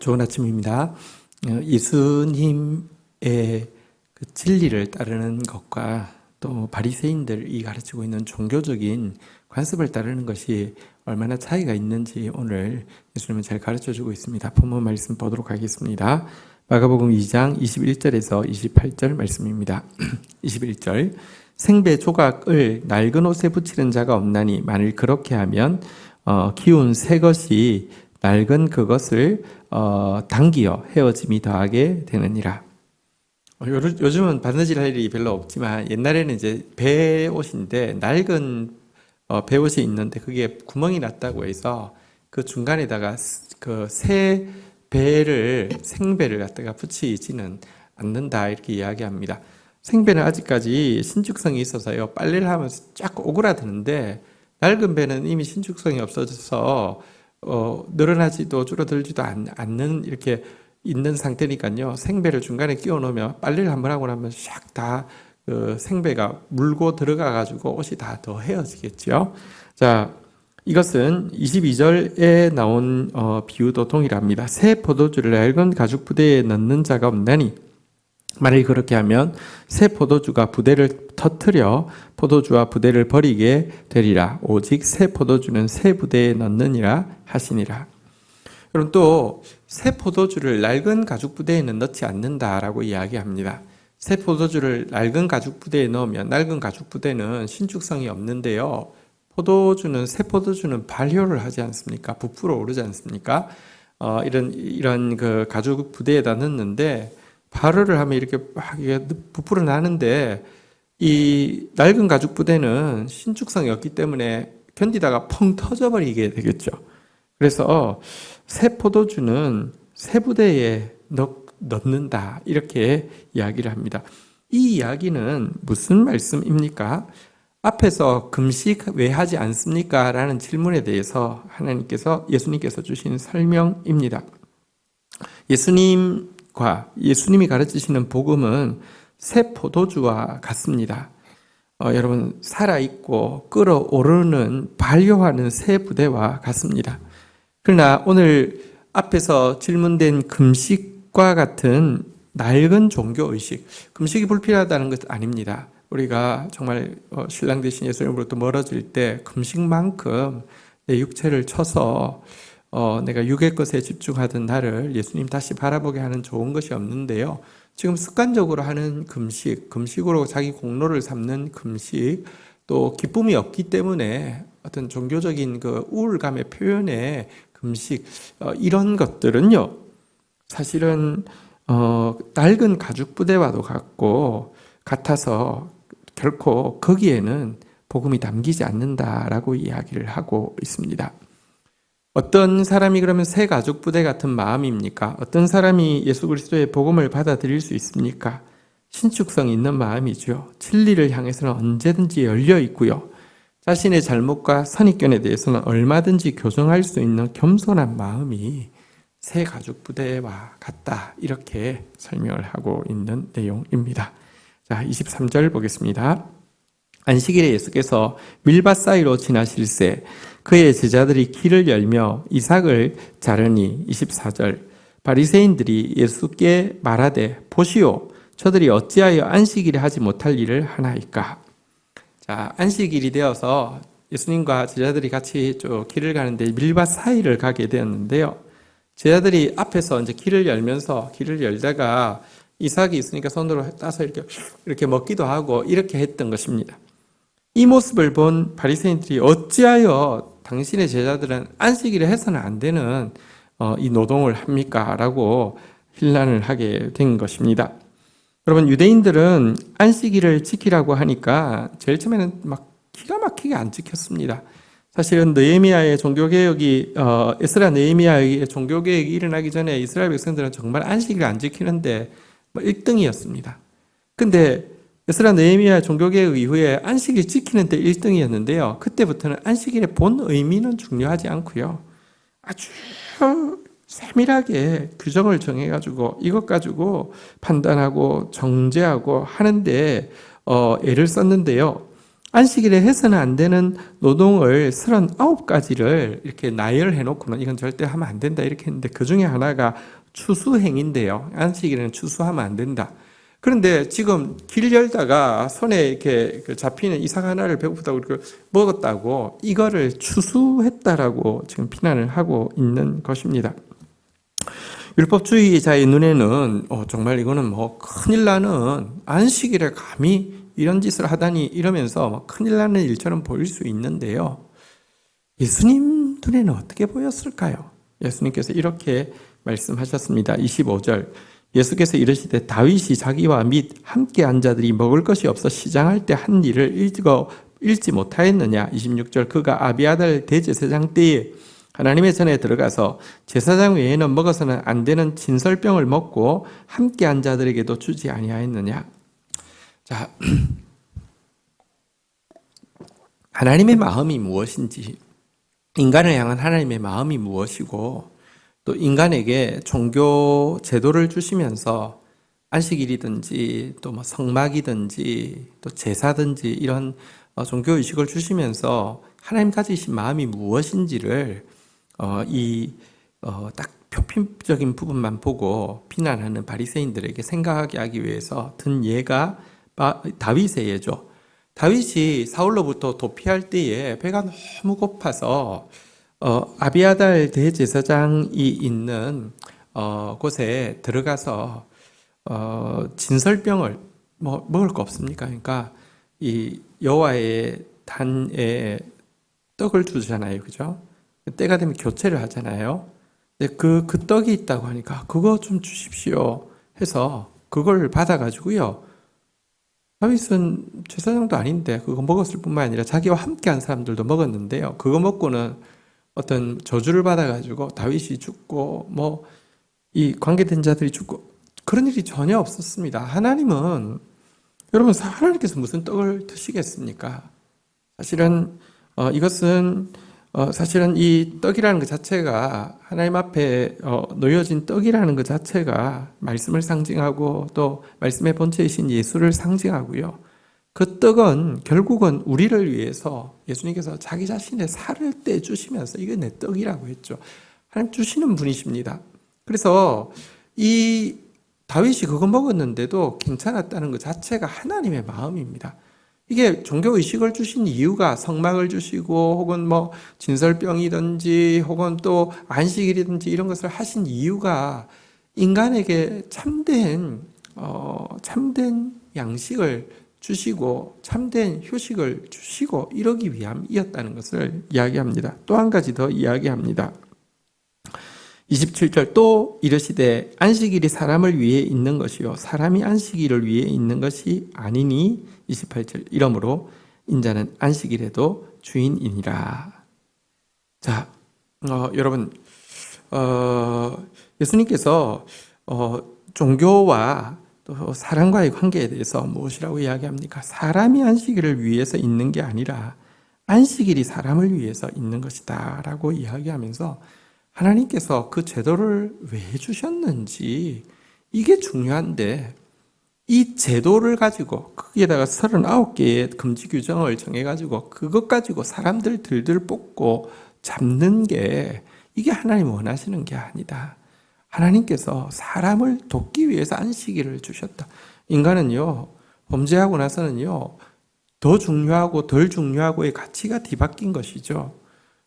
좋은 아침입니다. 어, 예수님의 그 진리를 따르는 것과 또 바리새인들이 가르치고 있는 종교적인 관습을 따르는 것이 얼마나 차이가 있는지 오늘 예수님은 잘 가르쳐 주고 있습니다. 본문 말씀 보도록 하겠습니다. 마가복음 2장 21절에서 28절 말씀입니다. 21절 생배 조각을 낡은 옷에 붙이는 자가 없나니 만일 그렇게 하면 어, 기운 새 것이 낡은 그것을 어, 당기어 헤어짐이 더하게 되느니라. 어, 요- 요즘은 바느질 할 일이 별로 없지만 옛날에는 이제 배 옷인데 낡은 어, 배 옷이 있는데 그게 구멍이 났다고 해서 그 중간에다가 그 새 배를 생배를 갖다가 붙이지는 않는다 이렇게 이야기합니다. 생배는 아직까지 신축성이 있어서요 빨래를 하면서 쫙 오그라드는데 낡은 배는 이미 신축성이 없어져서 어, 늘어나지도 줄어들지도 않, 않는 이렇게 있는 상태니까요. 생배를 중간에 끼워 놓으면 빨래를 한번 하고 나면 샥다 그 생배가 물고 들어가 가지고 옷이 다 더 헤어지겠죠. 자, 이것은 22절에 나온 어, 비유도 동일합니다. 새 포도주를 낡은 가죽 부대에 넣는 자가 없나니 만일 그렇게 하면 새 포도주가 부대를 터트려 포도주와 부대를 버리게 되리라. 오직 새 포도주는 새 부대에 넣느니라 하시니라. 그럼 또새 포도주를 낡은 가죽 부대에는 넣지 않는다라고 이야기합니다. 새 포도주를 낡은 가죽 부대에 넣으면 낡은 가죽 부대는 신축성이 없는데요. 포도주는 새 포도주는 발효를 하지 않습니까? 부풀어 오르지 않습니까? 어, 이런 이런 그 가죽 부대에다 넣는데 발효를 하면 이렇게 막 부풀어 나는데 이 낡은 가죽 부대는 신축성이 없기 때문에 견디다가 펑 터져버리게 되겠죠. 그래서 새 포도주는 새 부대에 넣, 넣는다 이렇게 이야기를 합니다. 이 이야기는 무슨 말씀입니까? 앞에서 금식 왜 하지 않습니까? 라는 질문에 대해서 하나님께서 예수님께서 주신 설명입니다. 예수님 과 예수님이 가르치시는 복음은 새 포도주와 같습니다. 어, 여러분 살아있고 끓어오르는 발효하는 새 부대와 같습니다. 그러나 오늘 앞에서 질문된 금식과 같은 낡은 종교 의식, 금식이 불필요하다는 것 아닙니다. 우리가 정말 어, 신랑 되신 예수님으로부터 멀어질 때 금식만큼 내 육체를 쳐서 어, 내가 육의 것에 집중하던 나를 예수님 다시 바라보게 하는 좋은 것이 없는데요. 지금 습관적으로 하는 금식, 금식으로 자기 공로를 삼는 금식, 또 기쁨이 없기 때문에 어떤 종교적인 그 우울감의 표현에 금식, 어, 이런 것들은요, 사실은, 어, 낡은 가죽 부대와도 같고, 같아서 결코 거기에는 복음이 담기지 않는다라고 이야기를 하고 있습니다. 어떤 사람이 그러면 새 가죽 부대 같은 마음입니까? 어떤 사람이 예수 그리스도의 복음을 받아들일 수 있습니까? 신축성 있는 마음이죠. 진리를 향해서는 언제든지 열려 있고요. 자신의 잘못과 선입견에 대해서는 얼마든지 교정할 수 있는 겸손한 마음이 새 가죽 부대와 같다. 이렇게 설명을 하고 있는 내용입니다. 자, 23절 보겠습니다. 안식일에 예수께서 밀밭 사이로 지나실새 그의 제자들이 길을 열며 이삭을 자르니 24절. 바리새인들이 예수께 말하되 보시오 저들이 어찌하여 안식일에 하지 못할 일을 하나이까? 자 안식일이 되어서 예수님과 제자들이 같이 쭉 길을 가는데 밀밭 사이를 가게 되었는데요. 제자들이 앞에서 이제 길을 열면서 길을 열다가 이삭이 있으니까 손으로 따서 이렇게 이렇게 먹기도 하고 이렇게 했던 것입니다. 이 모습을 본 바리새인들이 어찌하여 당신의 제자들은 안식일에 해서는 안 되는 어, 이 노동을 합니까?라고 힐난을 하게 된 것입니다. 여러분 유대인들은 안식일을 지키라고 하니까 제일 처음에는 막 기가 막히게 안 지켰습니다. 사실은 느헤미야의 종교개혁이 어, 에스라 느헤미야의 종교개혁이 일어나기 전에 이스라엘 백성들은 정말 안식일을 안 지키는데 뭐 1등이었습니다. 근데 에스라 느헤미야 종교개혁 이후에 안식일 지키는 데 1등이었는데요. 그때부터는 안식일의 본 의미는 중요하지 않고요. 아주 세밀하게 규정을 정해가지고 이것 가지고 판단하고 정죄하고 하는데 어, 애를 썼는데요. 안식일에 해서는 안 되는 노동을 39가지를 이렇게 나열해 놓고는 이건 절대 하면 안 된다 이렇게 했는데 그 중에 하나가 추수행인데요. 안식일에는 추수하면 안 된다. 그런데 지금 길 열다가 손에 이렇게 그 잡히는 이삭 하나를 배고프다고 이렇게 먹었다고 이거를 추수했다라고 지금 비난을 하고 있는 것입니다. 율법주의자의 눈에는 어, 정말 이거는 뭐 큰일 나는 안식일에 감히 이런 짓을 하다니 이러면서 뭐 큰일 나는 일처럼 보일 수 있는데요. 예수님 눈에는 어떻게 보였을까요? 예수님께서 이렇게 말씀하셨습니다. 25절. 예수께서 이르시되 다윗이 자기와 및 함께 한 자들이 먹을 것이 없어 시장할 때 한 일을 읽어 읽지 못하였느냐? 26절. 그가 아비아달 대제사장 때에 하나님의 전에 들어가서 제사장 외에는 먹어서는 안 되는 진설병을 먹고 함께 한 자들에게도 주지 아니하였느냐? 자, 하나님의 마음이 무엇인지, 인간을 향한 하나님의 마음이 무엇이고, 또 인간에게 종교 제도를 주시면서 안식일이든지 또 뭐 성막이든지 또 제사든지 이런 어, 종교 의식을 주시면서 하나님 가지신 마음이 무엇인지를 어, 이딱 표피적인 부분만 보고 비난하는 바리새인들에게 생각하게 하기 위해서 든 예가 다윗의 예죠. 다윗이 사울로부터 도피할 때에 배가 너무 고파서 어, 아비아달 대제사장이 있는 어, 곳에 들어가서 어, 진설병을 뭐 먹을 거 없습니까? 그러니까 이 여호와의 단에 떡을 주잖아요, 그죠? 때가 되면 교체를 하잖아요. 근데 그, 그 떡이 있다고 하니까 그거 좀 주십시오 해서 그걸 받아가지고요. 다윗은 제사장도 아닌데 그거 먹었을 뿐만 아니라 자기와 함께한 사람들도 먹었는데요. 그거 먹고는 어떤 저주를 받아가지고 다윗이 죽고 뭐 이 관계된 자들이 죽고 그런 일이 전혀 없었습니다. 하나님은 여러분 하나님께서 무슨 떡을 드시겠습니까? 사실은 어, 이것은 어, 사실은 이 떡이라는 것 자체가 하나님 앞에 어, 놓여진 떡이라는 것 자체가 말씀을 상징하고 또 말씀의 본체이신 예수를 상징하고요. 그 떡은 결국은 우리를 위해서 예수님께서 자기 자신의 살을 떼 주시면서 이게 내 떡이라고 했죠. 하나님 주시는 분이십니다. 그래서 이 다윗이 그거 먹었는데도 괜찮았다는 것 자체가 하나님의 마음입니다. 이게 종교 의식을 주신 이유가 성막을 주시고 혹은 뭐 진설병이든지 혹은 또 안식일이든지 이런 것을 하신 이유가 인간에게 참된 어, 참된 양식을 주시고 참된 휴식을 주시고 이러기 위함이었다는 것을 이야기합니다. 또 한 가지 더 이야기합니다. 27절 또 이르시되 안식일이 사람을 위해 있는 것이요 사람이 안식일을 위해 있는 것이 아니니 28절 이러므로 인자는 안식일에도 주인이니라. 자, 어, 여러분 어, 예수님께서 어, 종교와 또 사람과의 관계에 대해서 무엇이라고 이야기합니까? 사람이 안식일을 위해서 있는 게 아니라 안식일이 사람을 위해서 있는 것이다 라고 이야기하면서 하나님께서 그 제도를 왜 주셨는지 이게 중요한데 이 제도를 가지고 거기에다가 39개의 금지 규정을 정해가지고 그것 가지고 사람들 들들 뽑고 잡는 게 이게 하나님 원하시는 게 아니다. 하나님께서 사람을 돕기 위해서 안식일을 주셨다. 인간은요, 범죄하고 나서는요, 더 중요하고 덜 중요하고의 가치가 뒤바뀐 것이죠.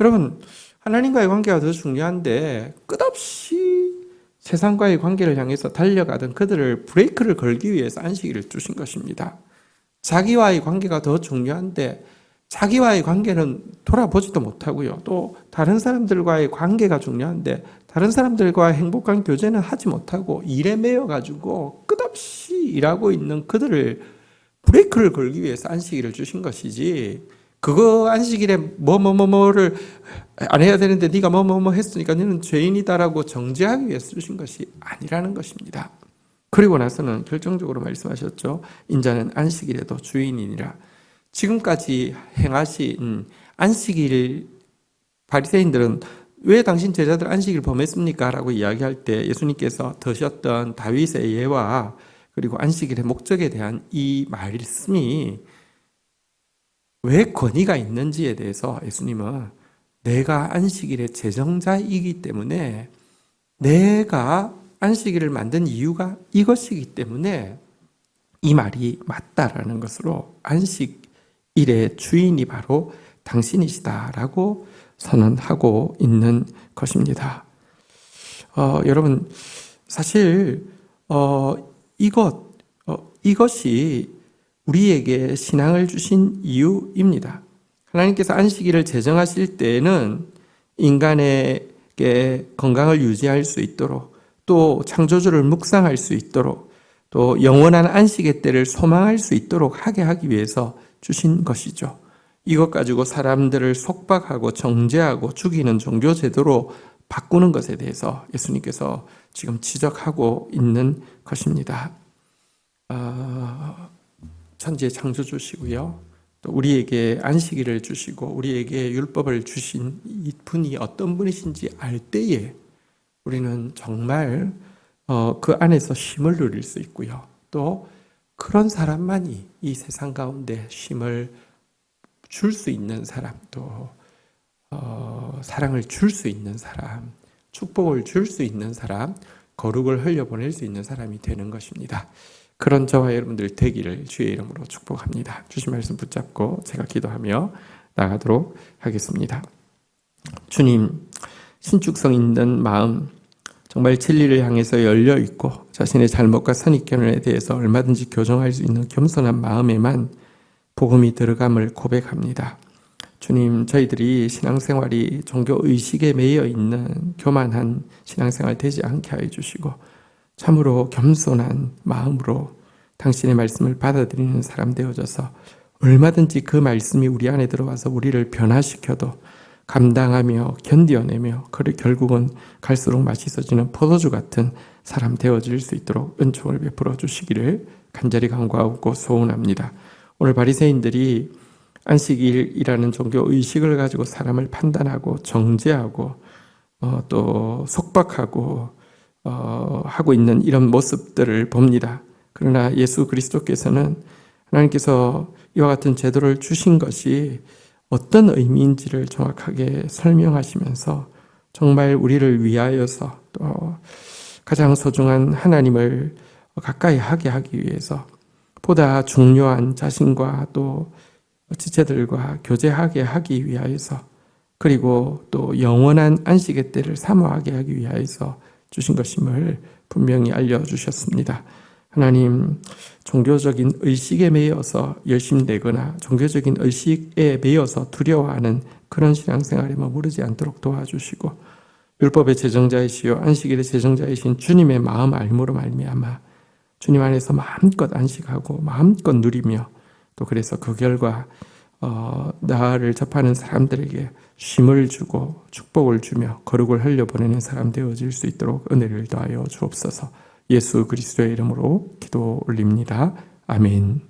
여러분, 하나님과의 관계가 더 중요한데 끝없이 세상과의 관계를 향해서 달려가던 그들을 브레이크를 걸기 위해서 안식일을 주신 것입니다. 자기와의 관계가 더 중요한데 자기와의 관계는 돌아보지도 못하고요. 또 다른 사람들과의 관계가 중요한데 다른 사람들과 행복한 교제는 하지 못하고 일에 매여 가지고 끝없이 일하고 있는 그들을 브레이크를 걸기 위해서 안식일을 주신 것이지. 그거 안식일에 뭐 뭐 뭐 뭐를 안 해야 되는데 네가 뭐 뭐 뭐 했으니까 너는 죄인이다라고 정죄하기 위해서 주신 것이 아니라는 것입니다. 그리고 나서는 결정적으로 말씀하셨죠. 인자는 안식일에도 주인이니라. 지금까지 행하신 안식일 바리새인들은 왜 당신 제자들 안식일 범했습니까? 라고 이야기할 때 예수님께서 드셨던 다윗의 예와 그리고 안식일의 목적에 대한 이 말씀이 왜 권위가 있는지에 대해서 예수님은 내가 안식일의 제정자이기 때문에 내가 안식일을 만든 이유가 이것이기 때문에 이 말이 맞다라는 것으로 안식일의 주인이 바로 당신이시다라고 선언하고 있는 것입니다. 어, 여러분 사실 어, 이것 어, 이것이 우리에게 신앙을 주신 이유입니다. 하나님께서 안식일을 제정하실 때에는 인간에게 건강을 유지할 수 있도록 또 창조주를 묵상할 수 있도록 또 영원한 안식의 때를 소망할 수 있도록 하게 하기 위해서 주신 것이죠. 이것 가지고 사람들을 속박하고 정죄하고 죽이는 종교 제도로 바꾸는 것에 대해서 예수님께서 지금 지적하고 있는 것입니다. 어, 천지의 창조주시고요. 또 우리에게 안식일을 주시고 우리에게 율법을 주신 이 분이 어떤 분이신지 알 때에 우리는 정말 어, 그 안에서 쉼을 누릴 수 있고요. 또 그런 사람만이 이 세상 가운데 쉼을 줄 수 있는 사람, 또 어, 사랑을 줄 수 있는 사람, 축복을 줄 수 있는 사람, 거룩을 흘려보낼 수 있는 사람이 되는 것입니다. 그런 저와 여러분들 되기를 주의 이름으로 축복합니다. 주신 말씀 붙잡고 제가 기도하며 나가도록 하겠습니다. 주님, 신축성 있는 마음, 정말 진리를 향해서 열려 있고 자신의 잘못과 선입견에 대해서 얼마든지 교정할 수 있는 겸손한 마음에만 복음이 들어감을 고백합니다. 주님, 저희들이 신앙생활이 종교 의식에 매여 있는 교만한 신앙생활 되지 않게 하여 주시고 참으로 겸손한 마음으로 당신의 말씀을 받아들이는 사람 되어져서 얼마든지 그 말씀이 우리 안에 들어와서 우리를 변화시켜도 감당하며 견디어내며 그를 결국은 갈수록 맛있어지는 포도주 같은 사람 되어질 수 있도록 은총을 베풀어 주시기를 간절히 간구하고 소원합니다. 오늘 바리새인들이 안식일이라는 종교 의식을 가지고 사람을 판단하고 정죄하고 어, 또 속박하고 어, 하고 있는 이런 모습들을 봅니다. 그러나 예수 그리스도께서는 하나님께서 이와 같은 제도를 주신 것이 어떤 의미인지를 정확하게 설명하시면서 정말 우리를 위하여서 또 가장 소중한 하나님을 가까이 하게 하기 위해서 보다 중요한 자신과 또 지체들과 교제하게 하기 위하여서 그리고 또 영원한 안식의 때를 사모하게 하기 위하여서 주신 것임을 분명히 알려주셨습니다. 하나님, 종교적인 의식에 매여서 열심되거나 종교적인 의식에 매여서 두려워하는 그런 신앙생활에 머무르지 않도록 도와주시고 율법의 제정자이시요 안식일의 제정자이신 주님의 마음 알므로 말미암아 주님 안에서 마음껏 안식하고 마음껏 누리며 또 그래서 그 결과 어, 나를 접하는 사람들에게 쉼을 주고 축복을 주며 거룩을 흘려보내는 사람 되어질 수 있도록 은혜를 더하여 주옵소서. 예수 그리스도의 이름으로 기도 올립니다. 아멘.